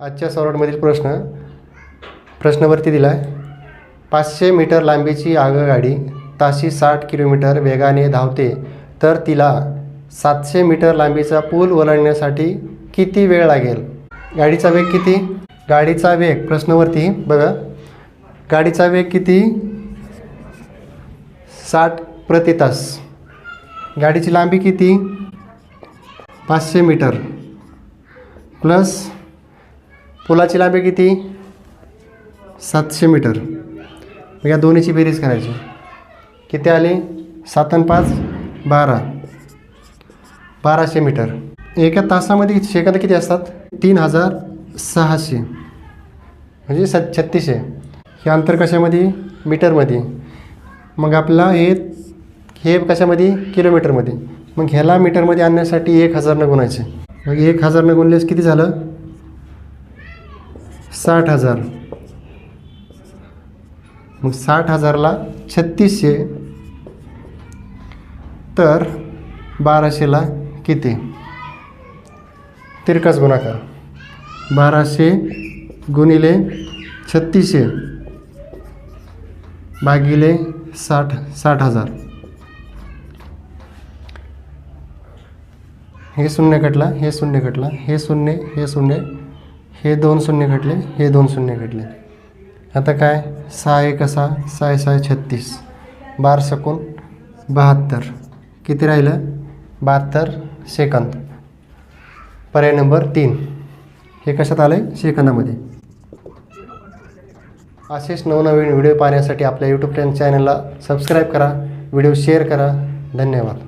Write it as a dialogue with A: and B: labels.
A: आजच्या सॉर्टमधील प्रश्न. प्रश्नवरती दिला आहे पाचशे मीटर लांबीची आगगाडी ताशी साठ किलोमीटर वेगाने धावते तर तिला सातशे मीटर लांबीचा पूल ओलांडण्यासाठी किती वेळ लागेल? गाडीचा वेग किती? गाडीचा वेग प्रश्नवरती बघा. गाडीचा वेग किती? साठ प्रति तास. गाडीची लांबी किती? पाचशे मीटर. प्लस पुलाची लांबी किती? सातशे मीटर. मग या दोन्हीची बेरीज करायची. किती आले? सात आणि पाच बारा. बाराशे मीटर. एका तासामध्ये सेकंद किती असतात? तीन हजार सहाशे. म्हणजे स छत्तीसशे. हे अंतर कशामध्ये? मीटरमध्ये. मग आपला हे हे कशामध्ये? किलोमीटरमध्ये. मग ह्याला मीटरमध्ये आणण्यासाठी एक हजारनं गुणायचे. मग एक हजारनं गुणलेस किती झालं? साठ हजार. मग साठ हजारला छत्तीसशे. तर बाराशेला किती? तिरकाच गुणाकार बाराशे गुणिले छत्तीसशे भागिले साठ साठ हजार. हे शून्य कटला हे शून्य कटला हे शून्य हे शून्य हे दोन शून्य घडले हे दोन शून्य घडले आता काय? सहा एक सहा सहा सहा छत्तीस. बार सकून बहात्तर. किती राहिलं? बहात्तर सेकंद. पर्याय नंबर तीन. हे कशात आलं आहे सेकंदामध्ये असेच नवनवीन व्हिडिओ पाहण्यासाठी आपल्या यूट्यूब चॅनलला सबस्क्राईब करा. व्हिडिओ शेअर करा. धन्यवाद.